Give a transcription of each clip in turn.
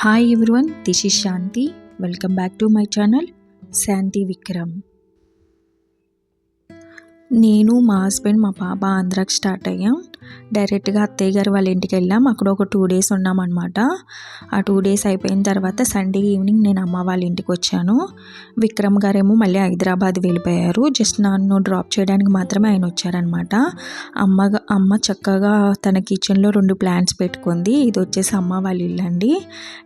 Hi everyone this is Shanthi welcome back to my channel Shanthi Vikram నేను మా husband మా పాప ఆంధ్రాకి స్టార్ట్ అయ్యాం. డైరెక్ట్గా అత్తయ్య గారు వాళ్ళ ఇంటికి వెళ్ళాం. అక్కడ ఒక టూ డేస్ ఉన్నామన్నమాట. ఆ టూ డేస్ అయిపోయిన తర్వాత సండే ఈవినింగ్ నేను అమ్మ వాళ్ళ ఇంటికి వచ్చాను. విక్రమ్ గారేమో మళ్ళీ హైదరాబాద్ వెళ్ళిపోయారు. జస్ట్ నన్ను డ్రాప్ చేయడానికి మాత్రమే ఆయన వచ్చారనమాట అమ్మ అమ్మ చక్కగా తన కిచెన్లో రెండు ప్లాంట్స్ పెట్టుకుంది. ఇది వచ్చేసి అమ్మ వాళ్ళ ఇల్లు అండి.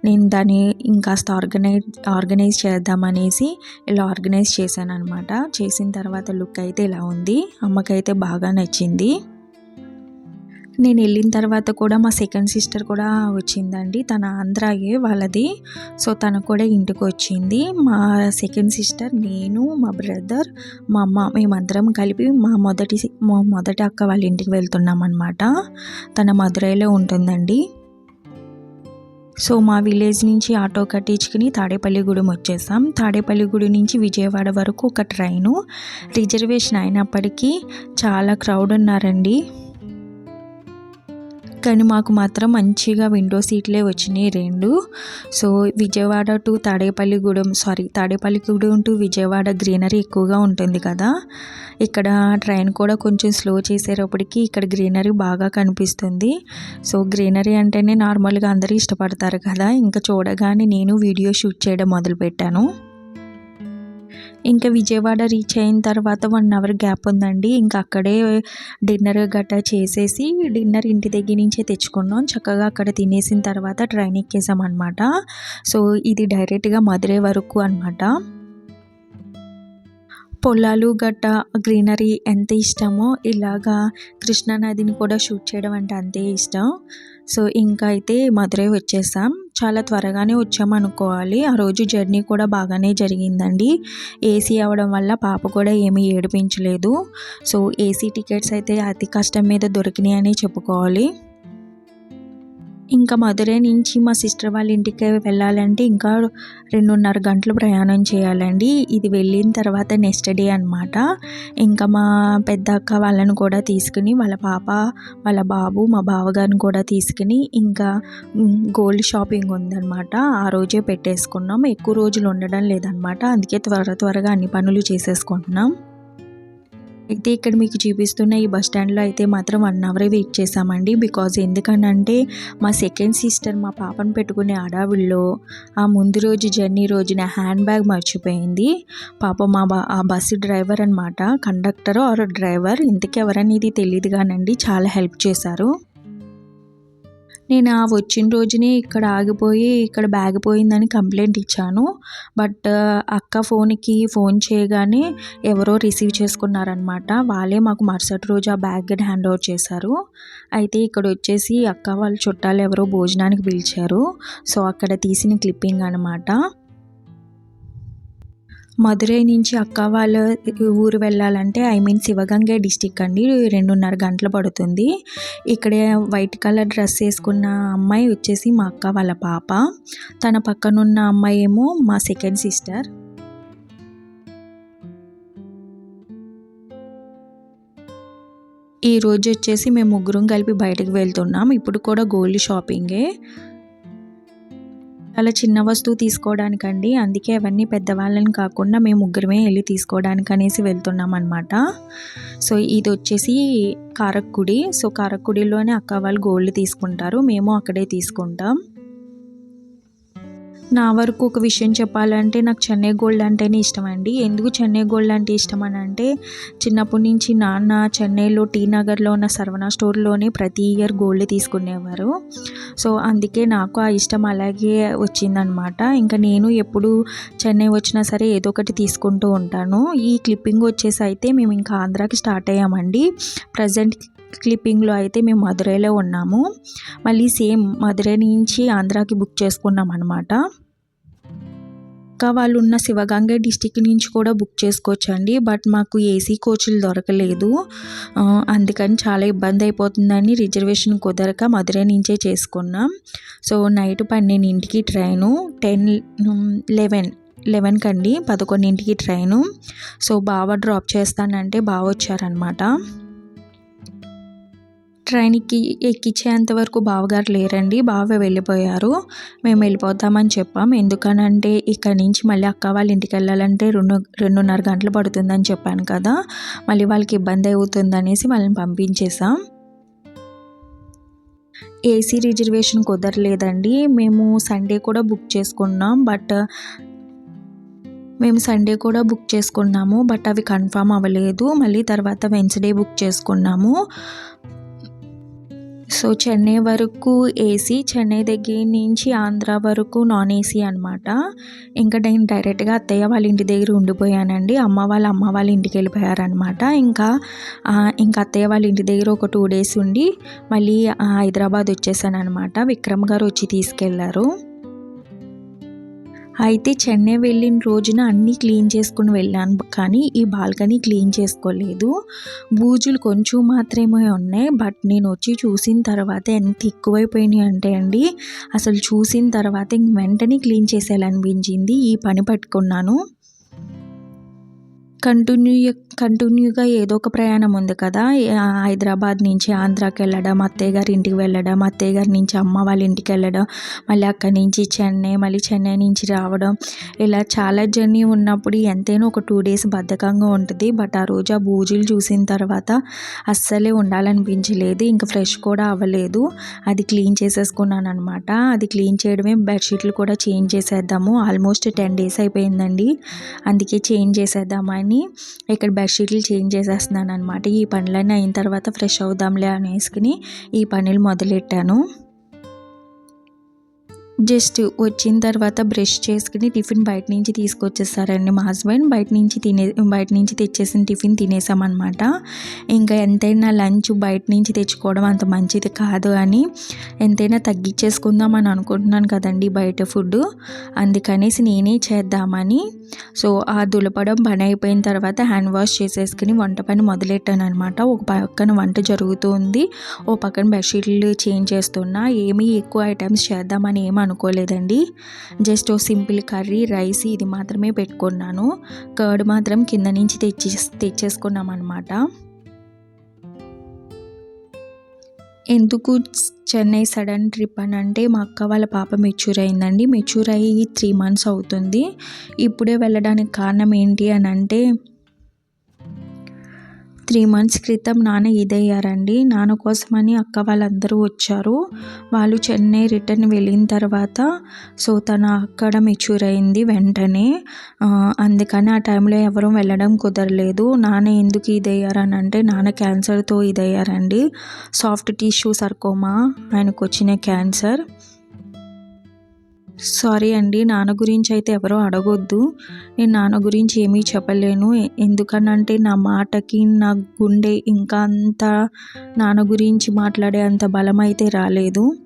నేను దాన్ని ఇంకాస్త ఆర్గనైజ్ ఆర్గనైజ్ చేద్దామనేసి ఇలా ఆర్గనైజ్ చేశాను అనమాట చేసిన తర్వాత లుక్ అయితే ఇలా ఉంది. అమ్మకైతే బాగా నచ్చింది. నేను వెళ్ళిన తర్వాత కూడా మా సెకండ్ సిస్టర్ కూడా వచ్చిందండి. తన ఆంధ్రాయే వాళ్ళది. సో తను కూడా ఇంటికి వచ్చింది. మా సెకండ్ సిస్టర్ నేను మా బ్రదర్ మా అమ్మ మేమందరం కలిపి మా మొదటి మా మొదటి అక్క వాళ్ళ ఇంటికి వెళ్తున్నాం అనమాట తన మధురైలో ఉంటుందండి. సో మా విలేజ్ నుంచి ఆటో కట్టించుకుని తాడేపల్లిగూడెం వచ్చేసాం. తాడేపల్లిగూడెం నుంచి విజయవాడ వరకు ఒక ట్రైను. రిజర్వేషన్ అయినప్పటికీ చాలా క్రౌడ్ ఉన్నారండి. కానీ మాకు మాత్రం మంచిగా విండో సీట్లే వచ్చినాయి రెండు. So Vijayawada to Tadepalligudem sorry Tadepalligudem to Vijayawada greenery ఎక్కువగా ఉంటుంది కదా. ఇక్కడ ట్రైన్ కూడా కొంచెం స్లో చేసేటప్పటికి ఇక్కడ గ్రీనరీ బాగా కనిపిస్తుంది. సో గ్రీనరీ అంటేనే నార్మల్గా అందరూ ఇష్టపడతారు కదా. ఇంకా చూడగానే నేను వీడియో షూట్ చేయడం మొదలుపెట్టాను. ఇంకా విజయవాడ రీచ్ అయిన తర్వాత వన్ అవర్ గ్యాప్ ఉందండి. ఇంకా అక్కడే డిన్నర్ గట్ట చేసేసి డిన్నర్ ఇంటి దగ్గర నుంచే తెచ్చుకున్నాం. చక్కగా అక్కడ తినేసిన తర్వాత ట్రైన్ ఎక్కేసామన్నమాట. అనమాట సో ఇది డైరెక్ట్గా మధురై వరకు అనమాట పొలాలు గట్ట గ్రీనరీ ఎంత ఇష్టమో ఇలాగా కృష్ణానదిని కూడా షూట్ చేయడం అంటే అంతే ఇష్టం. సో ఇంకా అయితే మధురై వచ్చేసాం. చాలా త్వరగానే వచ్చామనుకోవాలి. ఆ రోజు జర్నీ కూడా బాగానే జరిగిందండి. ఏసీ అవ్వడం వల్ల పాప కూడా ఏమీ ఏడిపించలేదు. సో ఏసీ టికెట్స్ అయితే అతి కష్టం మీద దొరికినాయి అని చెప్పుకోవాలి. ఇంకా మధురై నుంచి మా సిస్టర్ వాళ్ళ ఇంటికి వెళ్ళాలంటే ఇంకా రెండున్నర గంటలు ప్రయాణం చేయాలండి. ఇది వెళ్ళిన తర్వాత నెక్స్ట్ డే అనమాట ఇంకా మా పెద్ద అక్క వాళ్ళని కూడా తీసుకుని వాళ్ళ పాప వాళ్ళ బాబు మా బావగారిని కూడా తీసుకుని ఇంకా గోల్డ్ షాపింగ్ ఉందన్నమాట. ఆ రోజే పెట్టేసుకున్నాం. ఎక్కువ రోజులు ఉండడం లేదనమాట అందుకే త్వర త్వరగా అన్ని పనులు చేసేసుకుంటున్నాం. అయితే ఇక్కడ మీకు చూపిస్తున్న ఈ బస్ స్టాండ్లో అయితే మాత్రం వన్ అవరే వెయిట్ చేసామండి బికాజ్ ఎందుకనంటే మా సెకండ్ సిస్టర్ మా పాపను పెట్టుకునే అడావిల్లో ఆ ముందు రోజు జర్నీ రోజున హ్యాండ్ బ్యాగ్ మర్చిపోయింది. పాప మా బా ఆ బస్సు డ్రైవర్ అనమాట కండక్టర్ ఆర్ డ్రైవర్ ఇంతకెవరనేది తెలియదు కానండి చాలా హెల్ప్ చేశారు. నేను ఆ వచ్చిన రోజునే ఇక్కడ ఆగిపోయి ఇక్కడ బ్యాగ్ పోయిందని కంప్లైంట్ ఇచ్చాను. బట్ అక్క ఫోన్కి ఫోన్ చేయగానే ఎవరో రిసీవ్ చేసుకున్నారనమాట వాళ్ళే మాకు మరుసటి రోజు ఆ బ్యాగ్ హ్యాండ్ ఓవర్ చేశారు. అయితే ఇక్కడ వచ్చేసి అక్క వాళ్ళ చుట్టాలు ఎవరో భోజనానికి పిలిచారు. సో అక్కడ తీసిన క్లిప్పింగ్ అనమాట మధురై నుంచి అక్క వాళ్ళ ఊరు వెళ్ళాలంటే ఐ మీన్ శివగంగ డిస్టిక్ అండి. రెండున్నర గంటలు పడుతుంది. ఇక్కడే వైట్ కలర్ డ్రెస్ వేసుకున్న అమ్మాయి వచ్చేసి మా అక్క వాళ్ళ పాప. తన పక్కనున్న అమ్మాయి ఏమో మా సెకండ్ సిస్టర్. ఈ రోజు వచ్చేసి మేము ముగ్గురం కలిపి బయటకు వెళ్తున్నాం. ఇప్పుడు కూడా గోల్డ్ షాపింగే. చాలా చిన్న వస్తువు తీసుకోవడానికండి. అందుకే అవన్నీ పెద్దవాళ్ళని కాకుండా మేము ముగ్గురమే వెళ్ళి తీసుకోవడానికి అనేసి వెళ్తున్నాం అనమాట సో ఇది వచ్చేసి కారక్కుడి. సో కారక్కుడిలోనే అక్క వాళ్ళు గోల్డ్ తీసుకుంటారు. మేము అక్కడే తీసుకుంటాం. నా వరకు ఒక విషయం చెప్పాలంటే నాకు చెన్నై గోల్డ్ అంటేనే ఇష్టం అండి ఎందుకు చెన్నై గోల్డ్ అంటే ఇష్టం అని అంటే చిన్నప్పటి నుంచి నాన్న చెన్నైలో టీ నగర్లో ఉన్న సర్వనా స్టోర్లోనే ప్రతి ఇయర్ గోల్డ్ తీసుకునేవారు. సో అందుకే నాకు ఆ ఇష్టం అలాగే వచ్చిందనమాట. ఇంకా నేను ఎప్పుడు చెన్నై వచ్చినా సరే ఏదో ఒకటి తీసుకుంటూ ఉంటాను. ఈ క్లిప్పింగ్ వచ్చేసి అయితే మేము ఇంకా ఆంధ్రాకి స్టార్ట్ అయ్యామండి. ప్రజెంట్ క్లిప్పింగ్లో అయితే మేము మధురైలో ఉన్నాము. మళ్ళీ సేమ్ మధురై నుంచి ఆంధ్రాకి బుక్ చేసుకున్నాం అనమాట ఇంకా వాళ్ళు ఉన్న శివగంగ డిస్టిక్ నుంచి కూడా బుక్ చేసుకోవచ్చండి. బట్ మాకు ఏసీ కోచ్లు దొరకలేదు. అందుకని చాలా ఇబ్బంది అయిపోతుందని రిజర్వేషన్ కుదరక మధురై నుంచే చేసుకున్నాం. సో నైట్ పన్నెండింటికి ట్రైను టెన్ లెవెన్ లెవెన్కి అండి పదకొండింటికి ట్రైను. సో బావ డ్రాప్ చేస్తానంటే బావ వచ్చారనమాట ట్రైన్కి ఎక్కించేంత వరకు బావగారు లేరండి. బావ వెళ్ళిపోయారు. మేము వెళ్ళిపోతామని చెప్పాం. ఎందుకనంటే ఇక్కడ నుంచి మళ్ళీ అక్క వాళ్ళ ఇంటికి వెళ్ళాలంటే రెండు రెండున్నర గంటలు పడుతుందని చెప్పాను కదా. మళ్ళీ వాళ్ళకి ఇబ్బంది అవుతుంది అనేసి వాళ్ళని పంపించేసాం ఏసీ రిజర్వేషన్ కుదరలేదండి. మేము సండే కూడా బుక్ చేసుకున్నాం. బట్ మేము సండే కూడా బుక్ చేసుకున్నాము. బట్ అవి కన్ఫామ్ అవ్వలేదు. మళ్ళీ తర్వాత వెన్స్డే బుక్ చేసుకున్నాము. సో చెన్నై వరకు ఏసీ చెన్నై దగ్గర నుంచి ఆంధ్ర వరకు నాన్ ఏసీ అనమాట ఇంకా నేను డైరెక్ట్గా అత్తయ్య వాళ్ళ ఇంటి దగ్గర ఉండిపోయానండి. అమ్మ వాళ్ళ అమ్మ వాళ్ళ ఇంటికి వెళ్ళిపోయారనమాట ఇంకా ఇంకా అత్తయ్య వాళ్ళ ఇంటి దగ్గర ఒక టూ డేస్ ఉండి మళ్ళీ హైదరాబాద్ వచ్చేసాను అనమాట విక్రమ్ గారు వచ్చి తీసుకెళ్ళారు. అయితే చెన్నై వెళ్ళిన రోజున అన్నీ క్లీన్ చేసుకుని వెళ్ళాను కానీ ఈ బాల్కనీ క్లీన్ చేసుకోలేదు. బూజులు కొంచెం మాత్రమే ఉన్నాయి బట్ నేను వచ్చి చూసిన తర్వాత ఎంత ఎక్కువైపోయినాయి అంటే అండి అసలు చూసిన తర్వాత ఇంక వెంటనే క్లీన్ చేసేయాలనిపించింది. ఈ పని పట్టుకున్నాను. కంటిన్యూ కంటిన్యూగా ఏదో ఒక ప్రయాణం ఉంది కదా. హైదరాబాద్ నుంచి ఆంధ్రాకి వెళ్ళడం అత్తయ్య గారి ఇంటికి వెళ్ళడం అత్తయ్య గారి నుంచి అమ్మ వాళ్ళ ఇంటికి వెళ్ళడం మళ్ళీ అక్కడి నుంచి చెన్నై మళ్ళీ చెన్నై నుంచి రావడం. ఇలా చాలా జర్నీ ఉన్నప్పుడు ఎంతైనా ఒక టూ డేస్ బద్ధకంగా ఉంటుంది. బట్ ఆ రోజు ఆ బూజులు చూసిన తర్వాత అస్సలే ఉండాలనిపించలేదు. ఇంకా ఫ్రెష్ కూడా అవ్వలేదు. అది క్లీన్ చేసేసుకున్నాను అనమాట అది క్లీన్ చేయడమే బెడ్షీట్లు కూడా చేంజ్ చేసేద్దాము. ఆల్మోస్ట్ టెన్ డేస్ అయిపోయిందండి. అందుకే చేంజ్ చేసేద్దామని అని ఇక్కడ బెడ్షీట్లు చేంజ్ చేసేస్తున్నాను అనమాట ఈ పనులన్నీ అయిన తర్వాత ఫ్రెష్ అవుదాంలే అనేసుకుని ఈ పనులు మొదలెట్టాను. జస్ట్ వచ్చిన తర్వాత బ్రష్ చేసుకుని టిఫిన్ బయట నుంచి తీసుకొచ్చేస్తారండి మా హస్బెండ్. బయట నుంచి తినే బయట నుంచి తెచ్చేసిన టిఫిన్ తినేసామన్నమాట. ఇంకా ఎంతైనా లంచ్ బయట నుంచి తెచ్చుకోవడం అంత మంచిది కాదు అని ఎంతైనా తగ్గించేసుకుందాం అని అనుకుంటున్నాను కదండి బయట ఫుడ్ అందుకనేసి నేనే చేద్దామని. సో ఆ దులపడం పని అయిపోయిన తర్వాత హ్యాండ్ వాష్ చేసేసుకుని వంట పని మొదలెట్టాను అనమాట ఒక పక్కన వంట జరుగుతుంది ఓ పక్కన బెడ్షీట్లు చేంజ్ చేస్తున్నా. ఏమీ ఎక్కువ ఐటమ్స్ చేద్దామని ఏమి అనుకోలేదండి. జస్ట్ ఓ సింపుల్ కర్రీ రైస్ ఇది మాత్రమే పెట్టుకున్నాను. కర్డ్ మాత్రం కింద నుంచి తెచ్చి తెచ్చేసుకున్నాం అనమాట ఎందుకు చెన్నై సడన్ ట్రిప్ అని అంటే మా అక్క వాళ్ళ పాప మెచ్యూర్ అయిందండి. మెచ్యూర్ అయ్యి త్రీ మంత్స్ అవుతుంది. ఇప్పుడే వెళ్ళడానికి కారణం ఏంటి అని అంటే త్రీ మంత్స్ క్రితం నాన్న ఇదయ్యారండి. నాన్న కోసమని అక్క వాళ్ళందరూ వచ్చారు. వాళ్ళు చెన్నై రిటర్న్ వెళ్ళిన తర్వాత సో తన అక్కడ మెచ్యూర్ అయింది వెంటనే. అందుకని ఆ టైంలో ఎవరూ వెళ్ళడం కుదరలేదు. నాన్న ఎందుకు ఇదయ్యారని అంటే నాన్న క్యాన్సర్తో ఇదయ్యారండి. సాఫ్ట్ టిష్యూ సర్కోమా ఆయనకు వచ్చిన క్యాన్సర్. సారీ అండి నాన్న గురించి అయితే ఎవరో అడగొద్దు. నేను నాన్న గురించి ఏమీ చెప్పలేను. ఎందుకనంటే నా మాటకి నా గుండె ఇంకా అంత నాన్న గురించి మాట్లాడే అంత బలం అయితే రాలేదు.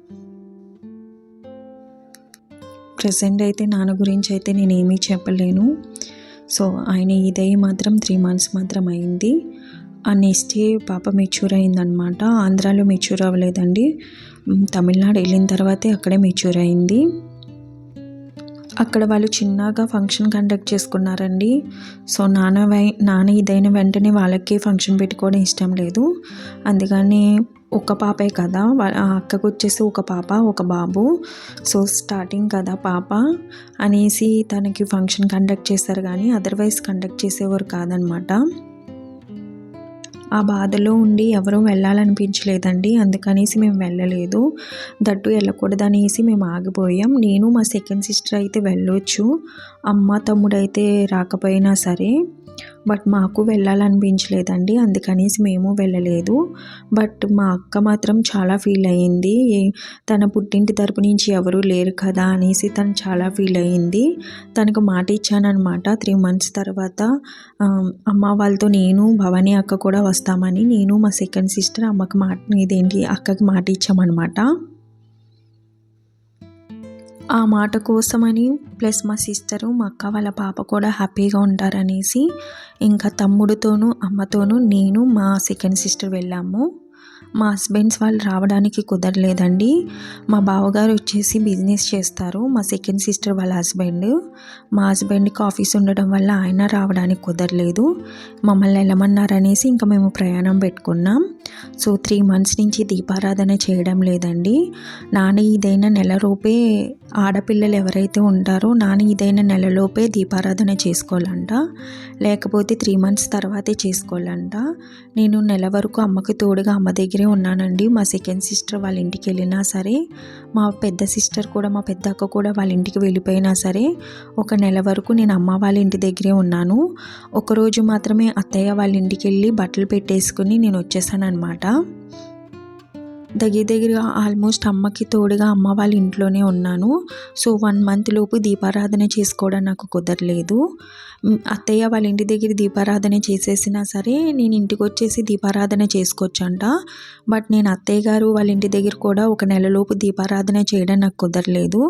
ప్రజెంట్ అయితే నాన్న గురించి అయితే నేను ఏమీ చెప్పలేను. సో ఆయన ఇదే మాత్రం త్రీ మంత్స్ మాత్రం అయింది. ఆ నెక్స్ట్ డే పాప మెచ్యూర్ అయిందనమాట ఆంధ్రాలో మెచ్యూర్ అవ్వలేదండి. తమిళనాడు వెళ్ళిన తర్వాతే అక్కడే మెచ్యూర్ అయింది. అక్కడ వాళ్ళు చిన్నగా ఫంక్షన్ కండక్ట్ చేసుకున్నారండి. సో నాన్న వై నాన్న ఇదైన వెంటనే వాళ్ళకి ఫంక్షన్ పెట్టుకోవడం ఇష్టం లేదు. అందుకని ఒక పాపే కదా ఆ అక్కకు వచ్చేసి ఒక పాప ఒక బాబు. సో స్టార్టింగ్ కదా పాప అనేసి తనకి ఫంక్షన్ కండక్ట్ చేస్తారు కానీ అదర్వైజ్ కండక్ట్ చేసేవారు కాదనమాట. ఆ బాధలో ఉండి ఎవరూ వెళ్ళాలనిపించలేదండి. అందుకనేసి మేము వెళ్ళలేదు. దట్టు వెళ్ళకూడదనేసి మేము ఆగిపోయాం. నేను మా సెకండ్ సిస్టర్ అయితే వెళ్ళొచ్చు. అమ్మ తమ్ముడు అయితే రాకపోయినా సరే బట్ మాకు వెళ్ళాలనిపించలేదండి అందుకనేసి మేము వెళ్ళలేదు. బట్ మా అక్క మాత్రం చాలా ఫీల్ అయ్యింది. తన పుట్టింటి తరపు నుంచి ఎవరూ లేరు కదా అనేసి తను చాలా ఫీల్ అయ్యింది. తనకు మాట ఇచ్చానమాట త్రీ మంత్స్ తర్వాత అమ్మ వాళ్ళతో నేను భవానీ అక్క కూడా వస్తామని నేను మా సెకండ్ సిస్టర్ అమ్మకి మాట ఇదేంటి అక్కకి మాట ఇచ్చామన్నమాట. ఆ మాట కోసమని ప్లస్ మా సిస్టరు మా అక్క వాళ్ళ పాప కూడా హ్యాపీగా ఉంటారనేసి ఇంకా తమ్ముడితోనూ అమ్మతోనూ నేను మా సెకండ్ సిస్టర్ వెళ్ళాము. మా హస్బెండ్స్ వాళ్ళు రావడానికి కుదరలేదండి. మా బావగారు వచ్చేసి బిజినెస్ చేస్తారు. మా సెకండ్ సిస్టర్ వాళ్ళ హస్బెండ్. మా హస్బెండ్కి ఆఫీస్ ఉండడం వల్ల ఆయన రావడానికి కుదరలేదు. మమ్మల్ని వెళ్ళమన్నారనేసి ఇంకా మేము ప్రయాణం పెట్టుకున్నాం. సో త్రీ మంత్స్ నుంచి దీపారాధన చేయడం లేదండి. నాన్న ఇదైనా నెలలోపే ఆడపిల్లలు ఎవరైతే ఉంటారో నాన్న ఇదైన నెలలోపే దీపారాధన చేసుకోవాలంట. లేకపోతే త్రీ మంత్స్ తర్వాతే చేసుకోవాలంట. నేను నెల వరకు అమ్మకి తోడుగా అమ్మ దగ్గర ఉన్నానండి. మా సెకండ్ సిస్టర్ వాళ్ళ ఇంటికి వెళ్ళినా సరే మా పెద్ద సిస్టర్ కూడా మా పెద్ద అక్క కూడా వాళ్ళ ఇంటికి వెళ్ళిపోయినా సరే ఒక నెల వరకు నేను అమ్మ వాళ్ళ ఇంటి దగ్గరే ఉన్నాను. ఒకరోజు మాత్రమే అత్తయ్య వాళ్ళ ఇంటికి వెళ్ళి బట్టలు పెట్టేసుకుని నేను వచ్చేసాను అనమాట దగ్గర దగ్గరగా ఆల్మోస్ట్ అమ్మకి తోడుగా అమ్మ వాళ్ళ ఇంట్లోనే ఉన్నాను. సో వన్ మంత్ లోపు దీపారాధన చేసుకోవడం నాకు కుదరలేదు. అత్తయ్య వాళ్ళ ఇంటి దగ్గర దీపారాధన చేసేసినా సరే నేను ఇంటికి వచ్చేసి దీపారాధన చేసుకోవచ్చంట బట్ నేను అత్తయ్య గారు వాళ్ళ ఇంటి దగ్గర కూడా ఒక నెలలోపు దీపారాధన చేయడం నాకు కుదరలేదు.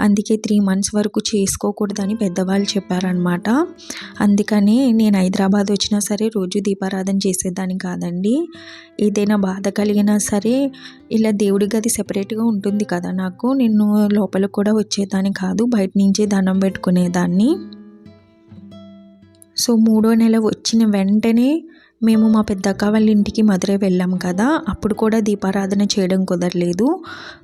అందుకే త్రీ మంత్స్ వరకు చేసుకోకూడదని పెద్దవాళ్ళు చెప్పారనమాట అందుకని నేను హైదరాబాద్ వచ్చినా సరే రోజు దీపారాధన చేసేదాన్ని కాదండి. ఏదైనా బాధ కలిగినా సరే ఇలా దేవుడి గది సెపరేట్గా ఉంటుంది కదా. నాకు నేను లోపల కూడా వచ్చేదాన్ని కాదు. బయట నుంచే దండం పెట్టుకునేదాన్ని. సో మూడో నెల వచ్చిన వెంటనే మేము మా పెద్దక్క వాళ్ళ ఇంటికి మధురై వెళ్ళాం కదా అప్పుడు కూడా దీపారాధన చేయడం కుదరలేదు.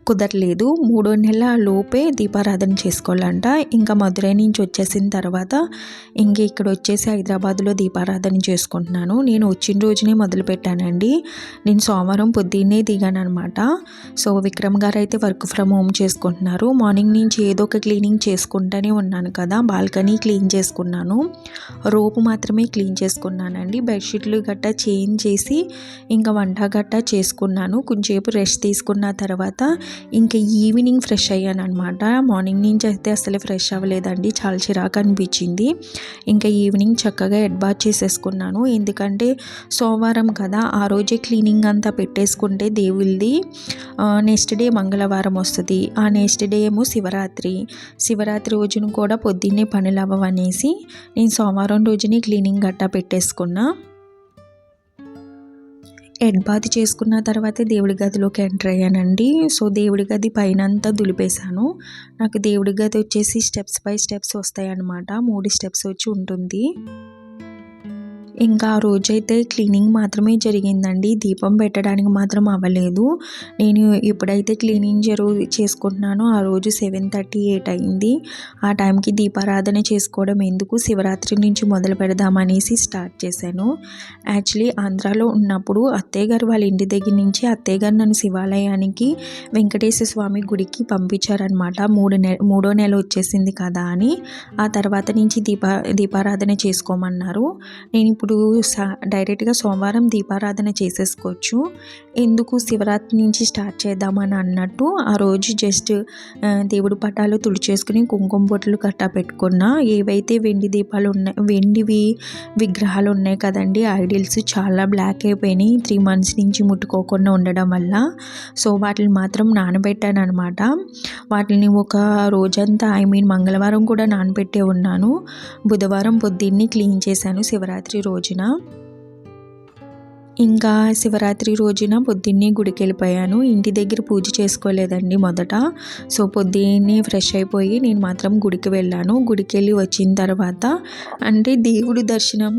కుదరలేదు. మూడో నెల లోపే దీపారాధన చేసుకోవాలంట. ఇంకా మధురై నుంచి వచ్చేసిన తర్వాత ఇంక ఇక్కడ వచ్చేసి హైదరాబాద్లో దీపారాధన చేసుకుంటున్నాను. నేను వచ్చిన రోజునే మొదలు పెట్టానండి. నేను సోమవారం పొద్దున్నే దిగాను అనమాట సో విక్రమ్ గారు అయితే వర్క్ ఫ్రమ్ హోమ్ చేసుకుంటున్నారు. మార్నింగ్ నుంచి ఏదో ఒక క్లీనింగ్ చేసుకుంటూనే ఉన్నాను కదా బాల్కనీ క్లీన్ చేసుకున్నాను. రోపు మాత్రమే క్లీన్ చేసుకున్నానండి. బెడ్షీట్లు గట్ట చేంజ్ చేసి ఇంకా వంట గట్ట చేసుకున్నాను. కొంచెంసేపు రెస్ట్ తీసుకున్న తర్వాత ఇంకా ఈవినింగ్ ఫ్రెష్ అయ్యాను అనమాట మార్నింగ్ నుంచి అయితే అసలు ఫ్రెష్ అవ్వలేదండి. చాలా చిరాకు అనిపించింది. ఇంకా ఈవినింగ్ చక్కగా ఎడ్బాట్ చేసేసుకున్నాను. ఎందుకంటే సోమవారం కదా ఆ రోజే క్లీనింగ్ అంతా పెట్టేసుకుంటే దేవుళ్ళది. నెక్స్ట్ డే మంగళవారం వస్తుంది. ఆ నెక్స్ట్ డే ఏమో శివరాత్రి. శివరాత్రి రోజున కూడా పొద్దున్నే పనులు అవ్వనేసి నేను సోమవారం రోజునే క్లీనింగ్ గట్టా పెట్టేసుకున్నా. హెడ్ బాత్ చేసుకున్న తర్వాత దేవుడి గదిలోకి ఎంటర్ అయ్యానండి. సో దేవుడి గది పైన అంతా దులిపేశాను. నాకు దేవుడి గది వచ్చేసి స్టెప్స్ బై స్టెప్స్ వస్తాయి అన్నమాట మూడు స్టెప్స్ వచ్చి ఉంటుంది. ఇంకా ఆ రోజైతే క్లీనింగ్ మాత్రమే జరిగిందండి. దీపం పెట్టడానికి మాత్రం అవ్వలేదు. నేను ఎప్పుడైతే క్లీనింగ్ జరుగు చేసుకుంటున్నానో. ఆ రోజు సెవెన్ థర్టీ ఎయిట్ అయింది. ఆ టైంకి దీపారాధన చేసుకోవడం ఎందుకు శివరాత్రి నుంచి మొదలు పెడదామనేసి స్టార్ట్ చేశాను. యాక్చువల్లీ ఆంధ్రాలో ఉన్నప్పుడు అత్తయ్య గారు వాళ్ళ ఇంటి దగ్గర నుంచి అత్తయ్య గారు నన్ను శివాలయానికి వెంకటేశ్వర స్వామి గుడికి పంపించారనమాట మూడు నె మూడో నెల వచ్చేసింది కదా అని. ఆ తర్వాత నుంచి దీపా దీపారాధన చేసుకోమన్నారు. నేను ఇప్పుడు డైరెక్ట్గా సోమవారం దీపారాధన చేసేసుకోవచ్చు. ఎందుకు శివరాత్రి నుంచి స్టార్ట్ చేద్దామని అన్నట్టు ఆ రోజు జస్ట్ దేవుడి పటాలు తుడిచేసుకుని కుంకుమ బొట్లు కట్టా పెట్టుకున్న. ఏవైతే వెండి దీపాలు ఉన్నాయి వెండివి విగ్రహాలు ఉన్నాయి కదండి ఐడిల్స్ చాలా బ్లాక్ అయిపోయినాయి. త్రీ మంత్స్ నుంచి ముట్టుకోకుండా ఉండడం వల్ల. సో వాటిని మాత్రం నానబెట్టాను అనమాట వాటిని ఒక రోజంతా ఐ మీన్ మంగళవారం కూడా నానబెట్టే ఉన్నాను. బుధవారం పొద్దున్నే క్లీన్ చేశాను శివరాత్రి రోజున? ఇంకా శివరాత్రి రోజున పొద్దున్నే గుడికి వెళ్ళిపోయాను ఇంటి దగ్గర పూజ చేసుకోలేదండి మొదట. సో పొద్దున్నే ఫ్రెష్ అయిపోయి నేను మాత్రం గుడికి వెళ్ళాను. గుడికి వెళ్ళి వచ్చిన తర్వాత అంటే దేవుడి దర్శనం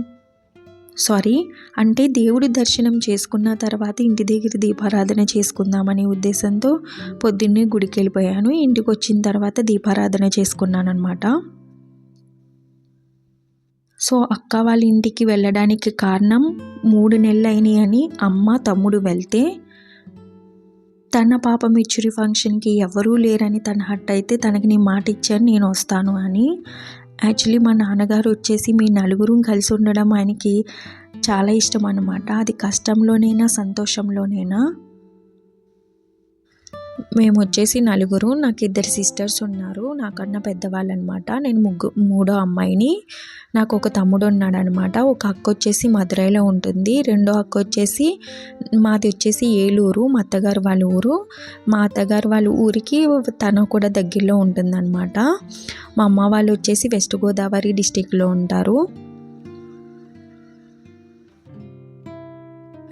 సారీ అంటే దేవుడి దర్శనం చేసుకున్న తర్వాత ఇంటి దగ్గర దీపారాధన చేసుకుందామనే ఉద్దేశంతో పొద్దున్నే గుడికి వెళ్ళిపోయాను ఇంటికి వచ్చిన తర్వాత దీపారాధన చేసుకున్నాను అనమాట సో అక్క వాళ్ళ ఇంటికి వెళ్ళడానికి కారణం మూడు నెలలు అని అమ్మ తమ్ముడు వెళ్తే తన పాప మెచ్యూరి ఫంక్షన్కి ఎవరూ లేరని తన హట్ అయితే తనకి నేను మాట ఇచ్చాను నేను వస్తాను అని. యాక్చువల్లీ మా నాన్నగారు వచ్చేసి మీ నలుగురు కలిసి ఉండడం ఆయనకి చాలా ఇష్టం అనమాట అది కష్టంలోనైనా సంతోషంలోనైనా. మేము వచ్చేసి నలుగురు నాకు ఇద్దరు సిస్టర్స్ ఉన్నారు నాకన్నా పెద్దవాళ్ళు అనమాట నేను ముగ్గు మూడో అమ్మాయిని నాకు ఒక తమ్ముడు ఉన్నాడు అనమాట ఒక అక్క వచ్చేసి మదురైలో ఉంటుంది రెండో అక్క వచ్చేసి మాది వచ్చేసి ఏలూరు మా అత్తగారు వాళ్ళ ఊరు. మా అత్తగారు వాళ్ళ ఊరికి తను కూడా దగ్గరలో ఉంటుందన్నమాట మా అమ్మ వాళ్ళు వచ్చేసి వెస్ట్ గోదావరి డిస్టిక్లో ఉంటారు.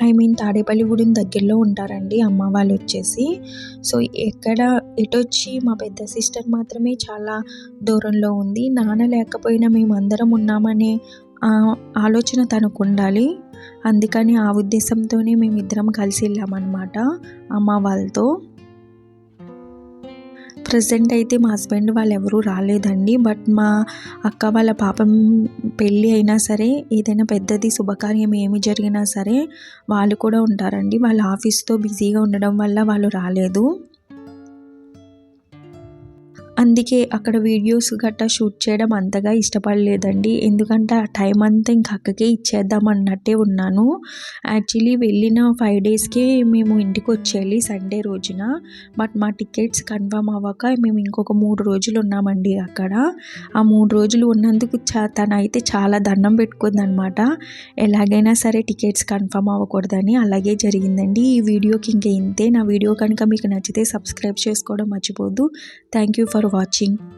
ఐ మీన్ తాడేపల్లిగూడెం దగ్గరలో ఉంటారండి అమ్మ వాళ్ళు వచ్చేసి. సో ఎక్కడ ఎటొచ్చి మా పెద్ద సిస్టర్ మాత్రమే చాలా దూరంలో ఉంది. నాన్న లేకపోయినా మేము అందరం ఉన్నామనే ఆలోచన తనకు ఉండాలి. అందుకని ఆ ఉద్దేశంతోనే మేమిద్దరం కలిసి వెళ్ళామన్నమాట అమ్మ వాళ్ళతో. ప్రజెంట్ అయితే మా హస్బెండ్ వాళ్ళు ఎవరూ రాలేదండి. బట్ మా అక్క వాళ్ళ పాపం పెళ్ళి అయినా సరే ఏదైనా పెద్దది శుభకార్యం ఏమి జరిగినా సరే వాళ్ళు కూడా ఉంటారండి. వాళ్ళ ఆఫీస్తో బిజీగా ఉండడం వల్ల వాళ్ళు రాలేదు. అందుకే అక్కడ వీడియోస్ గట్టా షూట్ చేయడం అంతగా ఇష్టపడలేదండి. ఎందుకంటే ఆ టైం అంతా ఇంక అక్కకే ఇచ్చేద్దాం అన్నట్టే ఉన్నాను. యాక్చువల్లీ వెళ్ళిన ఫైవ్ డేస్కే మేము ఇంటికి వచ్చేయాలి సండే రోజున. బట్ మా టికెట్స్ కన్ఫర్మ్ అవ్వక మేము ఇంకొక మూడు రోజులు ఉన్నామండి అక్కడ. ఆ మూడు రోజులు ఉన్నందుకు చా తన అయితే చాలా దండం పెట్టుకుందనమాట ఎలాగైనా సరే టికెట్స్ కన్ఫర్మ్ అవ్వకూడదని అలాగే జరిగిందండి. ఈ వీడియోకి ఇంక ఇంతే. నా వీడియో కనుక మీకు నచ్చితే సబ్స్క్రైబ్ చేసుకోవడం మర్చిపోద్దు థ్యాంక్ యూ ఫర్ watching.